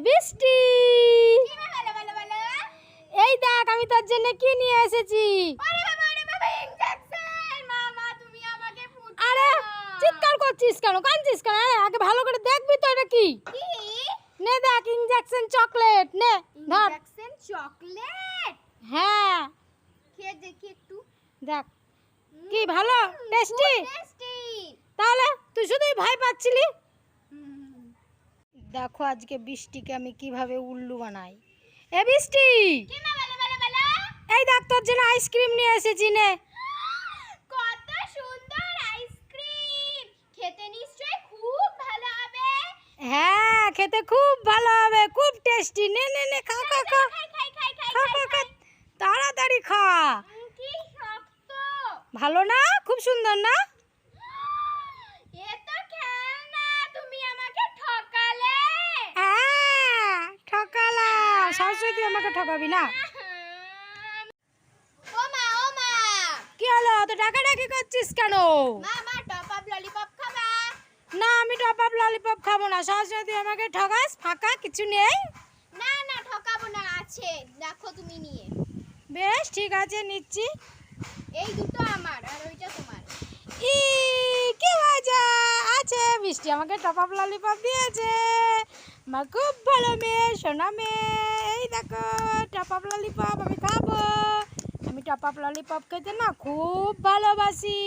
বৃষ্টি এই দেখ আমি তোর জন্য কি নিয়ে এসেছি? আরে চিৎকার করছিস কেন? কাঁদছিস কেন? আগে ভালো করে দেখবি তো এটা কি। নে দেখ ইনজেকশন চকলেট নে ধর। ইনজেকশন চকলেট হ্যাঁ। খেয়ে দেখি একটু দেখ কি ভালো টেস্টি তাহলে তুই শুধুই ভয় পাচ্ছিলি? দেখো আজকে বৃষ্টিকে আমি কীভাবে উল্লু বানাই। এ বৃষ্টি! এই দেখ তোর জন্য আইসক্রিম নিয়ে এসেছি নে। কত সুন্দর আইসক্রিম। খেতে নিশ্চয়ই খুব ভালো হবে। হ্যাঁ খেতে খুব ভালো হবে খুব টেস্টি নে নে নে খা খা খা। খা খা খা। তাড়াতাড়ি খা। ভালো না? খুব সুন্দর না এ তো খেলনা তুমি আমাকে ঠকালে হ্যাঁ ঠকালাম সরস্বতী আমাকে ঠকাবি না? ও মা ও মা। কি হলো? তো ডাকাডাকি করছিস কেন? মা মা টপ আপ ললিপপ খাবা? না আমি টপ আপ ললিপপ খাব না। সরস্বতী আমাকে ঠকাস ফাঁকা কিছু নেই? না না ঠকাবো না আছে। দেখো তুমি নিয়ে। বেশ ঠিক আছে নিচ্ছি। এই দুটো আমার আর ওইটা তোমার। ই কি মজা! আছে মিষ্টি আমাকে টপ আপ ললিপপ দিয়েছে। আমার খুব ভালো মেয়ে সোনা মেয়ে। এই দেখো টপ আপ ললিপপ আমি খাব। আমি টপ আপ ললিপপ খেতে না খুব ভালোবাসি।